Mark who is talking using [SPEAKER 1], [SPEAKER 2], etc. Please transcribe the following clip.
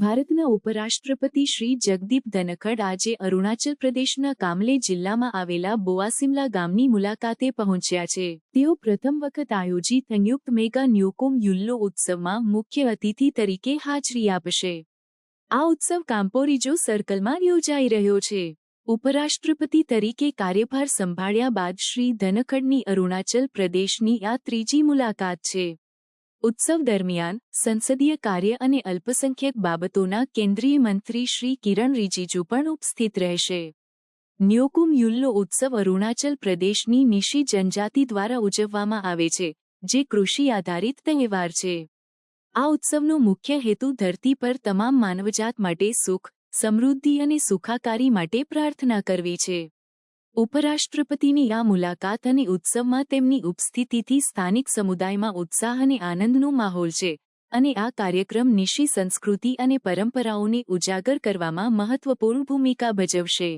[SPEAKER 1] ભારતના ઉપરાષ્ટ્રપતિ શ્રી જગદીપ ધનખડ આજે અરુણાચલ પ્રદેશના કામલે જિલ્લામાં આવેલા બોઆસિમલા ગામની મુલાકાતે પહોંચ્યા છે. તેઓ પ્રથમ વખત આયોજિત સંયુક્ત મેગા ન્યુકોમ યુલ્લો ઉત્સવમાં મુખ્ય અતિથિ તરીકે હાજરી આપશે. આ ઉત્સવ કામ્પોરીજો સર્કલમાં યોજાઈ રહ્યો છે. ઉપરાષ્ટ્રપતિ તરીકે કાર્યભાર સંભાળ્યા બાદ શ્રી ધનખડની અરુણાચલ પ્રદેશની આ ત્રીજી મુલાકાત છે. ઉત્સવ દરમિયાન સંસદીય કાર્ય અને અલ્પસંખ્યક બાબતોના કેન્દ્રીય મંત્રી શ્રી કિરણ રિજિજુ પણ ઉપસ્થિત રહેશે. ન્યોકુમ યુલ્લો ઉત્સવ અરુણાચલ પ્રદેશની નિશી જનજાતિ દ્વારા ઉજવવામાં આવે છે, જે કૃષિ આધારિત તહેવાર છે. આ ઉત્સવનો મુખ્ય હેતુ ધરતી પર તમામ માનવજાત માટે સુખ, સમૃદ્ધિ અને સુખાકારી માટે પ્રાર્થના કરવી છે. ઉપરાષ્ટ્રપતિની આ મુલાકાત અને ઉત્સવમાં તેમની ઉપસ્થિતિથી સ્થાનિક સમુદાયમાં ઉત્સાહ અને આનંદનો માહોલ છે અને આ કાર્યક્રમ નિશી સંસ્કૃતિ અને પરંપરાઓને ઉજાગર કરવામાં મહત્વપૂર્ણ ભૂમિકા ભજવશે.